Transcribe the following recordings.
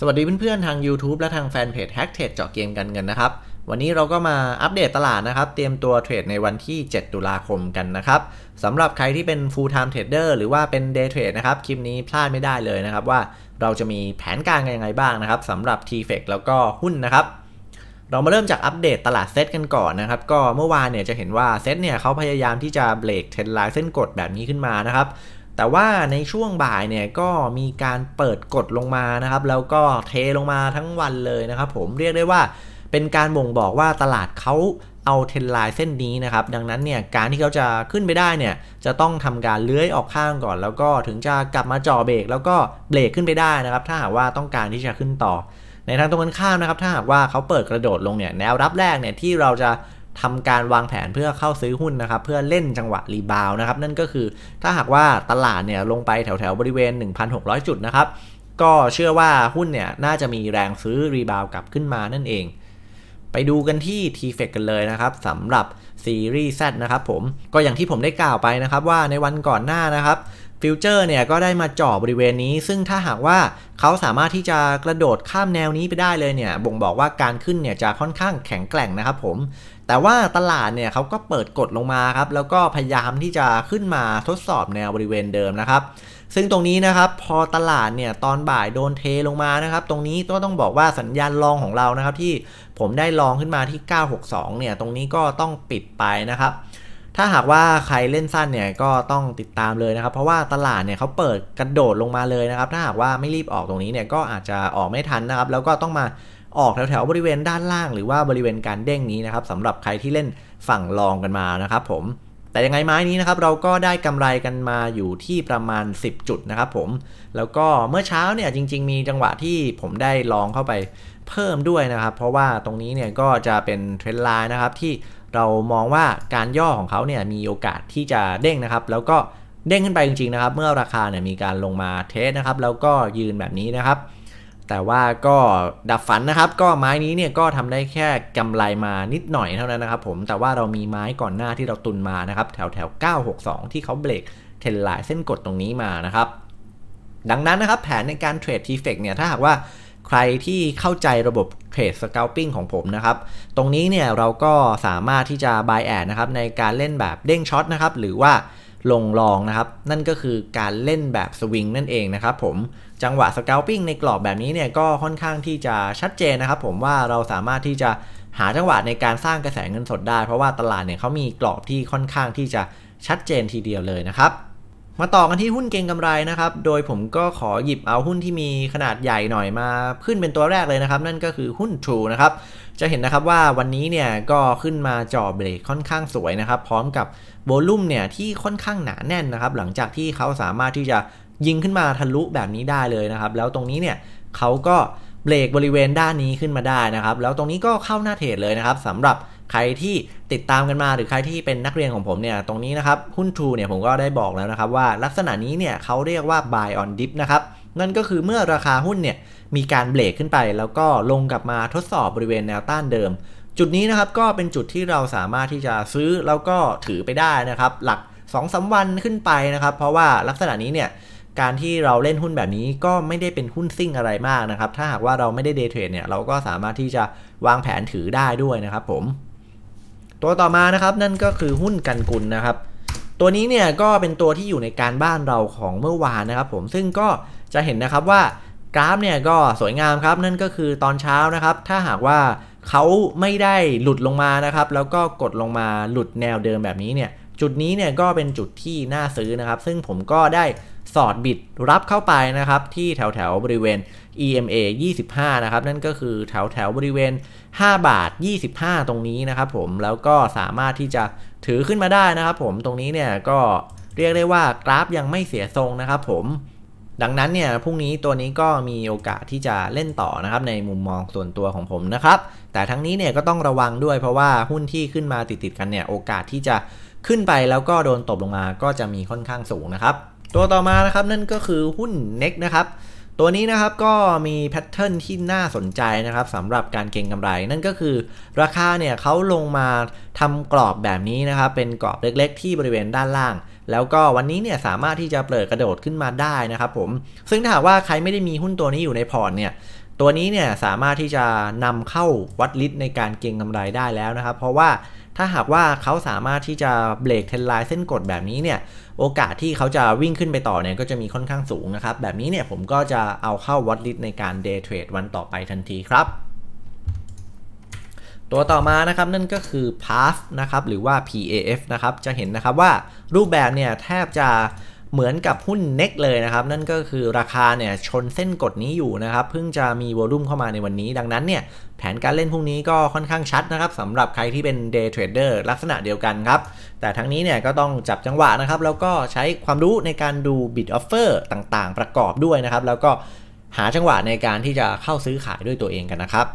สวัสดีเพื่อนๆ ทาง YouTube และทางแฟนเพจ Hack Trade เจาะเกมกันเงินนะครับ วันนี้เราก็มาอัปเดตตลาดนะครับ เตรียมตัวเทรดในวันที่ 7 ตุลาคมกันนะครับสำหรับใครที่เป็น full time trader หรือว่าเป็น day trade นะครับ คลิปนี้พลาดไม่ได้เลยนะครับ ว่าเราจะมีแผนการยังไงบ้างนะครับสำหรับ t f e c แล้วก็หุ้นนะครับ เรามาเริ่มจากอัปเดตตลาดเซตกันก่อนนะครับ ก็เมื่อวานเนี่ยจะเห็นว่าเซตเนี่ยเขาพยายามที่จะเบรกเทรนไลน์เส้นกดแบบนี้ขึ้นมานะครับ แต่ว่าในช่วงบ่ายเนี่ยก็มีการเปิดกดลงมานะครับ แล้วก็เทลงมาทั้งวันเลยนะครับผมเรียกได้ว่าเป็นการบ่งบอกว่าตลาดเขาเอาเทรนไลน์เส้นนี้นะครับ ดังนั้นเนี่ยการที่เขาจะขึ้นไปได้เนี่ยจะต้องทำการเลื้อยออกข้างก่อน แล้วก็ถึงจะกลับมาจ่อเบรกแล้วก็เบรกขึ้นไปได้นะครับ ถ้าหากว่าต้องการที่จะขึ้นต่อ ในทางตรงกันข้ามนะครับ ถ้าหากว่าเขาเปิดกระโดดลงเนี่ยแนวรับแรกเนี่ยที่เราจะ ทำการวางแผนเพื่อเข้าซื้อหุ้นนะครับ เพื่อเล่นจังหวะรีบาวนะครับ นั่นก็คือถ้าหากว่าตลาดเนี่ยลงไปแถวแถวบริเวณ 1,600 จุดนะครับ ก็เชื่อว่าหุ้นเนี่ยน่าจะมีแรงซื้อรีบาวกลับขึ้นมานั่นเอง ไปดูกันที่ t f e c กันเลยนะครับสำหรับซีรีส์ Z นะครับผมก็อย่างที่ผมได้กล่าวไปนะครับว่าในวันก่อนหน้านะครับ ฟิวเจอร์เนี่ยก็ได้มาจ่อบริเวณนี้ ซึ่งถ้าหากว่าเขาสามารถที่จะกระโดดข้ามแนวนี้ไปได้เลยเนี่ย บ่งบอกว่าการขึ้นเนี่ยจะค่อนข้างแข็งแกร่งนะครับผม แต่ว่าตลาดเนี่ยเขาก็เปิดกดลงมาครับ แล้วก็พยายามที่จะขึ้นมาทดสอบแนวบริเวณเดิมนะครับ ซึ่งตรงนี้นะครับพอตลาดเนี่ยตอนบ่ายโดนเทลงมานะครับ ตรงนี้ก็ต้องบอกว่าสัญญาณรองของเรานะครับที่ผมได้ลองขึ้นมาที่ 962 เนี่ย ตรงนี้ก็ต้องปิดไปนะครับ ถ้าหากว่าใครเล่นสั้นเนี่ยก็ต้องติดตามเลยนะครับ เพราะว่าตลาดเนี่ยเขาเปิดกระโดดลงมาเลยนะครับ ถ้าหากว่าไม่รีบออกตรงนี้เนี่ยก็อาจจะออกไม่ทันนะครับ แล้วก็ต้องมาออกแถวๆบริเวณด้านล่าง หรือว่าบริเวณการเด้งนี้นะครับสำหรับใครที่เล่นฝั่งรองกันมานะครับ ผม แต่ยังไงไม้นี้นะครับเราก็ได้กำไรกันมาอยู่ที่ประมาณ 10 จุดนะครับ ผม แล้วก็เมื่อเช้าเนี่ยจริง ๆ มีจังหวะที่ผมได้ลองเข้าไปเพิ่มด้วยนะครับ เพราะว่าตรงนี้เนี่ยก็จะเป็นเทรนด์ไลน์นะครับที่ เรามองว่าการย่อของเขาเนี่ยมีโอกาสที่จะเด้งนะครับ แล้วก็เด้งขึ้นไปจริงๆนะครับ เมื่อราคาเนี่ยมีการลงมาเทสนะครับ แล้วก็ยืนแบบนี้นะครับ แต่ว่าก็ดับฝันนะครับ ก็ไม้นี้เนี่ยก็ทำได้แค่กำไรมานิดหน่อยเท่านั้นนะครับ ผมแต่ว่าเรามีไม้ก่อนหน้าที่เราตุนมานะครับ แถวแถว962 ที่เขาเบรกเทรนไลน์เส้นกดตรงนี้มานะครับ ดังนั้นนะครับแผนในการเทรดทีเฟกเนี่ยถ้าหากว่า ใครที่เข้าใจระบบเทรดส c า l ปิ้งของผมนะครับ ตรงนี้เนี่ยเราก็สามารถที่จะ buy a d นะครับในการเล่นแบบเด้งช็อตนะครับ หรือว่าลงรองนะครับ นั่นก็คือการเล่นแบบสวิงนั่นเองนะครับผมจังหวะส c า l ปิ้งในกรอบแบบนี้เนี่ยก็ค่อนข้างที่จะชัดเจนนะครับผมว่าเราสามารถที่จะหาจังหวะในการสร้างกระแสเงินสดได้ เพราะว่าตลาดเนี่ยเขามีกรอบที่ค่อนข้างที่จะชัดเจนทีเดียวเลยนะครับ มาต่อกันที่หุ้นเก็งกำไรนะครับ โดยผมก็ขอหยิบเอาหุ้นที่มีขนาดใหญ่หน่อยมาขึ้นเป็นตัวแรกเลยนะครับ นั่นก็คือหุ้น True นะครับ จะเห็นนะครับว่าวันนี้เนี่ยก็ขึ้นมาจ่อเบรกค่อนข้างสวยนะครับ พร้อมกับโวลุ่มเนี่ยที่ค่อนข้างหนาแน่นนะครับ หลังจากที่เขาสามารถที่จะยิงขึ้นมาทะลุแบบนี้ได้เลยนะครับ แล้วตรงนี้เนี่ยเขาก็เบรกบริเวณด้านนี้ขึ้นมาได้นะครับ แล้วตรงนี้ก็เข้าหน้าเทรดเลยนะครับสำหรับ ใครที่ติดตามกันมาหรือใครที่เป็นนักเรียนของผมเนี่ยตรงนี้นะครับหุ้น True เนี่ยผมก็ได้บอกแล้วนะครับว่าลักษณะนี้เนี่ยเขาเรียกว่า buy on dip นะครับนั่นก็คือเมื่อราคาหุ้นเนี่ยมีการเบรกขึ้นไป แล้วก็ลงกลับมาทดสอบบริเวณแนวต้านเดิม จุดนี้นะครับก็เป็นจุดที่เราสามารถที่จะซื้อแล้วก็ถือไปได้นะครับหลัก2อสวันขึ้นไปนะครับ เพราะว่าลักษณะนี้เนี่ยการที่เราเล่นหุ้นแบบนี้ก็ไม่ได้เป็นหุ้นซิ่งอะไรมากนะครับ ถ้าหากว่าเราไม่ได้เดย์เทรดเนี่ยเราก็สามารถที่จะวางแผนถือได้ด้วยนะครับผม ตัวต่อมานะครับนั่นก็คือหุ้นกันกุลนะครับ ตัวนี้เนี่ยก็เป็นตัวที่อยู่ในการบ้านเราของเมื่อวานนะครับ ผมซึ่งก็จะเห็นนะครับว่ากราฟเนี่ยก็สวยงามครับนั่นก็คือตอนเช้านะครับ ถ้าหากว่าเขาไม่ได้หลุดลงมานะครับ แล้วก็กดลงมาหลุดแนวเดิมแบบนี้เนี่ยจุดนี้เนี่ยก็เป็นจุดที่น่าซื้อนะครับ ซึ่งผมก็ได้ สอดบิดรับเข้าไปนะครับ ที่แถวแถวบริเวณ EMA 25 นะครับ นั่นก็คือแถวแถวบริเวณ 5 บาท 25 ตรงนี้นะครับผมแล้วก็สามารถที่จะถือขึ้นมาได้นะครับผมตรงนี้เนี่ยก็เรียกได้ว่ากราฟยังไม่เสียทรงนะครับผมดังนั้นเนี่ยพรุ่งนี้ตัวนี้ก็มีโอกาสที่จะเล่นต่อนะครับในมุมมองส่วนตัวของผมนะครับแต่ทั้งนี้เนี่ยก็ต้องระวังด้วยเพราะว่าหุ้นที่ขึ้นมาติดๆกันเนี่ยโอกาสที่จะขึ้นไปแล้วก็โดนตบลงมาก็จะมีค่อนข้างสูงนะครับ ตัวต่อมานะครับนั่นก็คือหุ้น NEX นะครับตัวนี้นะครับก็มีแพทเทิร์นที่น่าสนใจนะครับสำหรับการเก็งกำไร นั่นก็คือราคาเนี่ยเขาลงมาทำกรอบแบบนี้นะครับเป็นกรอบเล็กๆ ที่บริเวณด้านล่าง แล้วก็วันนี้เนี่ยสามารถที่จะเปิดกระโดดขึ้นมาได้นะครับผมซึ่งถ้าหากว่าใครไม่ได้มีหุ้นตัวนี้อยู่ในพอร์ตเนี่ยตัวนี้เนี่ยสามารถที่จะนำเข้าวัดลิตในการเก็งกำไรได้แล้วนะครับ เพราะว่า ถ้าหากว่าเขาสามารถที่จะเบรกเทนไลน์เส้นกดแบบนี้เนี่ย โอกาสที่เขาจะวิ่งขึ้นไปต่อเนี่ยก็จะมีค่อนข้างสูงนะครับ แบบนี้เนี่ยผมก็จะเอาเข้าวอตลิสในการเดย์เทรดวันต่อไปทันทีครับตัวต่อมานะครับนั่นก็คือ PAF นะครับหรือว่า PAF นะครับจะเห็นนะครับว่ารูปแบบเนี่ยแทบจะ เหมือนกับหุ้น NEX เลยนะครับ นั่นก็คือราคาเนี่ยชนเส้นกดนี้อยู่นะครับ เพิ่งจะมีวอลุ่มเข้ามาในวันนี้ ดังนั้นเนี่ยแผนการเล่นพรุ่งนี้ก็ค่อนข้างชัดนะครับสำหรับใครที่เป็น Day Trader ลักษณะเดียวกันครับ แต่ทั้งนี้เนี่ยก็ต้องจับจังหวะนะครับ แล้วก็ใช้ความรู้ในการดู bid offer ต่างๆ ประกอบด้วยนะครับ แล้วก็หาจังหวะในการที่จะเข้าซื้อขายด้วยตัวเองกันนะครับ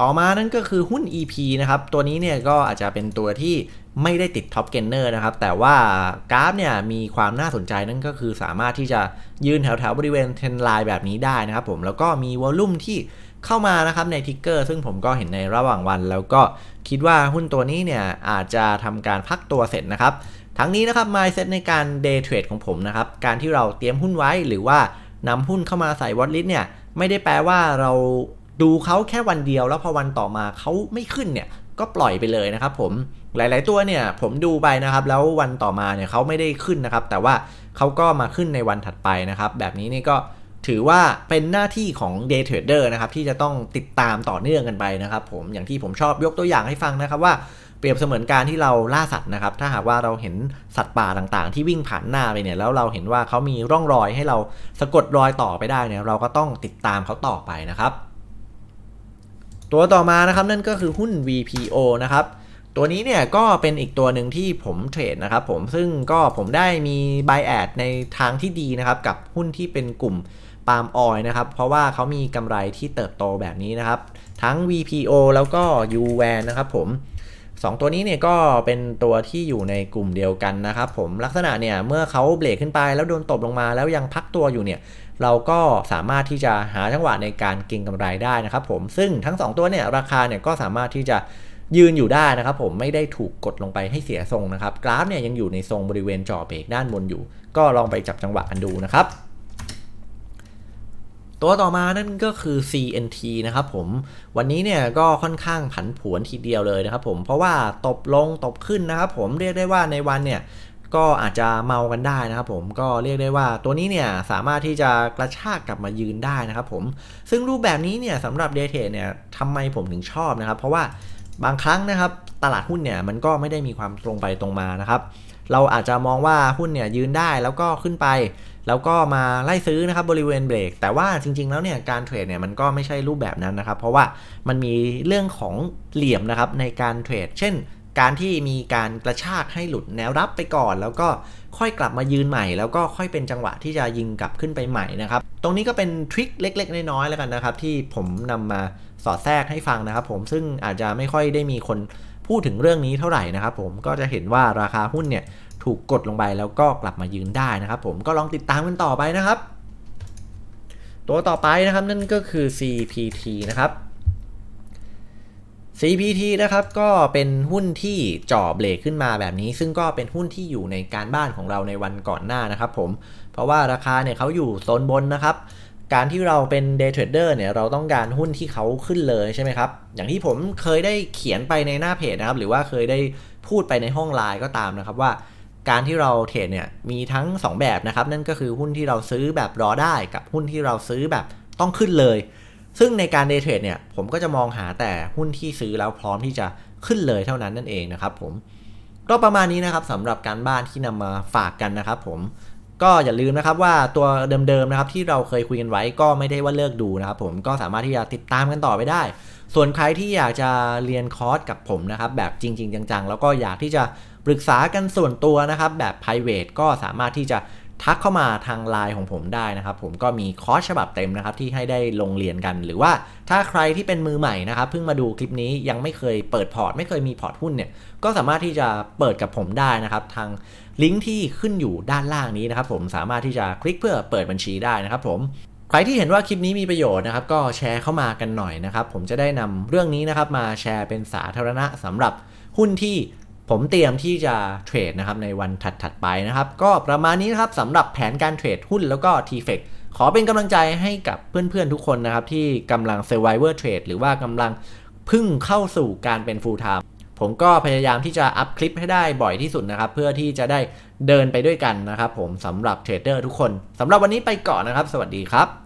ต่อมานั่นก็คือหุ้น EP นะครับ ตัวนี้เนี่ยก็อาจจะเป็นตัวที่ไม่ได้ติดท็อปเกนเนอร์นะครับ แต่ว่ากราฟเนี่ยมีความน่าสนใจนั่นก็คือสามารถที่จะยืนแถวๆบริเวณเทนไลน์แบบนี้ได้นะครับผม แล้วก็มีวอลลุ่มที่เข้ามานะครับในทิกเกอร์ซึ่งผมก็เห็นในระหว่างวัน แล้วก็คิดว่าหุ้นตัวนี้เนี่ยอาจจะทำการพักตัวเสร็จนะครับ ทั้งนี้นะครับ mindset ในการ day trade ของผมนะครับ การที่เราเตรียมหุ้นไว้หรือว่านำหุ้นเข้ามาใส่วอตลิสเนี่ยไม่ได้แปลว่าเรา ดูเขาแค่วันเดียวแล้วพอวันต่อมาเขาไม่ขึ้นเนี่ยก็ปล่อยไปเลยนะครับผมหลาย ๆ ตัวเนี่ยผมดูไปนะครับ แล้ววันต่อมาเนี่ยเขาไม่ได้ขึ้นนะครับ แต่ว่าเขาก็มาขึ้นในวันถัดไปนะครับ แบบนี้นี่ก็ถือว่าเป็นหน้าที่ของ day trader นะครับที่จะต้องติดตามต่อเนื่องกันไปนะครับ ผมอย่างที่ผมชอบยกตัวอย่างให้ฟังนะครับว่าเปรียบเสมือนการที่เราล่าสัตว์นะครับ ถ้าหากว่าเราเห็นสัตว์ป่าต่างๆ ที่วิ่งผ่านหน้าไปเนี่ย แล้วเราเห็นว่าเขามีร่องรอยให้เราสะกดรอยต่อไปได้เนี่ย เราก็ต้องติดตามเขาต่อไปนะครับ ตัวต่อมานะครับนั่นก็คือหุ้น VPO นะครับตัวนี้เนี่ยก็เป็นอีกตัวหนึ่งที่ผมเทรดนะครับผมซึ่งก็ผมได้มี buy ad ในทางที่ดีนะครับกับหุ้นที่เป็นกลุ่มปาล์มออยนะครับเพราะว่าเขามีกำไรที่เติบโตแบบนี้นะครับ ทั้ง VPO แล้วก็ UVAN นะครับผม 2 ตัวนี้เนี่ยก็เป็นตัวที่อยู่ในกลุ่มเดียวกันนะครับผมลักษณะเนี่ยเมื่อเขาเบรกขึ้นไปแล้วโดนตบลงมาแล้วยังพักตัวอยู่เนี่ยเราก็สามารถที่จะหาจังหวะในการเก็งกำไรได้นะครับผมซึ่งทั้ง 2 ตัวเนี่ยราคาเนี่ยก็สามารถที่จะยืนอยู่ได้นะครับผมไม่ได้ถูกกดลงไปให้เสียทรงนะครับกราฟเนี่ยยังอยู่ในทรงบริเวณจ่อเบรกด้านบนอยู่ ก็ลองไปจับจังหวะกันดูนะครับ ตัวต่อมานั่นก็คือ CNT นะครับผม วันนี้เนี่ยก็ค่อนข้างผันผวนทีเดียวเลยนะครับผม เพราะว่าตบลงตบขึ้นนะครับผม เรียกได้ว่าในวันเนี่ยก็อาจจะเมากันได้นะครับผมก็เรียกได้ว่าตัวนี้เนี่ยสามารถที่จะกระชากกลับมายืนได้นะครับผม ซึ่งรูปแบบนี้เนี่ยสำหรับเดทเทเนี่ยทำไมผมถึงชอบนะครับ เพราะว่าบางครั้งนะครับตลาดหุ้นเนี่ยมันก็ไม่ได้มีความตรงไปตรงมานะครับ เราอาจจะมองว่าหุ้นเนี่ยยืนได้แล้วก็ขึ้นไป แล้วก็มาไล่ซื้อนะครับบริเวณเบรก แต่ว่าจริง ๆ แล้วเนี่ยการเทรดเนี่ยมันก็ไม่ใช่รูปแบบนั้นนะครับ เพราะว่ามันมีเรื่องของเหลี่ยมนะครับในการเทรด เช่น การที่มีการกระชากให้หลุดแนวรับไปก่อน แล้วก็ค่อยกลับมายืนใหม่ แล้วก็ค่อยเป็นจังหวะที่จะยิงกลับขึ้นไปใหม่นะครับ ตรงนี้ก็เป็นทริคเล็ก ๆ น้อยๆแล้วกันนะครับ ที่ผมนำมาสอดแทรกให้ฟังนะครับ ผมซึ่งอาจจะไม่ค่อยได้มีคนพูดถึงเรื่องนี้เท่าไหร่นะครับผมก็จะเห็นว่าราคาหุ้นเนี่ย ถูกกดลงไปแล้วก็กลับมายืนได้นะครับผมก็ลองติดตามกันต่อไปนะครับ ตัวต่อไปนะครับนั่นก็คือ CPT นะครับ CPT นะครับก็เป็นหุ้นที่จ่อเบรกขึ้นมาแบบนี้ ซึ่งก็เป็นหุ้นที่อยู่ในการบ้านของเราในวันก่อนหน้านะครับผมเพราะว่าราคาเนี่ยเขาอยู่โซนบนนะครับการที่เราเป็น day trader เนี่ยเราต้องการหุ้นที่เขาขึ้นเลยใช่ไหมครับ อย่างที่ผมเคยได้เขียนไปในหน้าเพจนะครับ หรือว่าเคยได้พูดไปในห้องไลน์ก็ตามนะครับว่า การที่เราเทรดเนี่ยมีทั้ง 2 แบบนะครับ นั่นก็คือหุ้นที่เราซื้อแบบรอได้กับหุ้นที่เราซื้อแบบต้องขึ้นเลย ซึ่งในการเดย์เทรดเนี่ยผมก็จะมองหาแต่หุ้นที่ซื้อแล้วพร้อมที่จะขึ้นเลยเท่านั้นนั่นเองนะครับผมก็ประมาณนี้นะครับสำหรับการบ้านที่นำมาฝากกันนะครับผมก็อย่าลืมนะครับว่าตัวเดิมๆนะครับที่เราเคยคุยกันไว้ก็ไม่ได้ว่าเลิกดูนะครับผมก็สามารถที่จะติดตามกันต่อไปได้ ส่วนใครที่อยากจะเรียนคอร์สกับผมนะครับแบบจริง ๆ จังๆ แล้วก็อยากที่จะ ปรึกษากันส่วนตัวนะครับแบบ p r i v a t e ก็สามารถที่จะทักเข้ามาทางไลน์ของผมได้นะครับ ผมก็มีคอร์สฉบับเต็มนะครับที่ให้ได้ลงเรียนกัน หรือว่าถ้าใครที่เป็นมือใหม่นะครับเพิ่งมาดูคลิปนี้ยังไม่เคยเปิดพอร์ต ไม่เคยมีพอร์ตหุ้นเนี่ยก็สามารถที่จะเปิดกับผมได้นะครับ ทางลิงก์ที่ขึ้นอยู่ด้านล่างนี้นะครับ ผมสามารถที่จะคลิกเพื่อเปิดบัญชีได้นะครับ ผมใครที่เห็นว่าคลิปนี้มีประโยชน์นะครับ ก็แชร์เข้ามากันหน่อยนะครับ ผมจะได้นำเรื่องนี้นะครับมาแชร์เป็นสาธารณะสำหรับหุ้นที่ ผมเตรียมที่จะเทรดนะครับในวันถัดๆไปนะครับ ก็ประมาณนี้นะครับสำหรับแผนการเทรดหุ้นแล้วก็ t f e c ขอเป็นกำลังใจให้กับเพื่อนๆทุกคนนะครับ ที่กำลัง survivor trade หรือว่ากำลังพึ่งเข้าสู่การเป็น full time ผมก็พยายามที่จะอัพคลิปให้ได้บ่อยที่สุดนะครับ เพื่อที่จะได้เดินไปด้วยกันนะครับ ผมสำหรับเทรดเดอร์ทุกคนสำหรับวันนี้ไปก่อนนะครับ สวัสดีครับ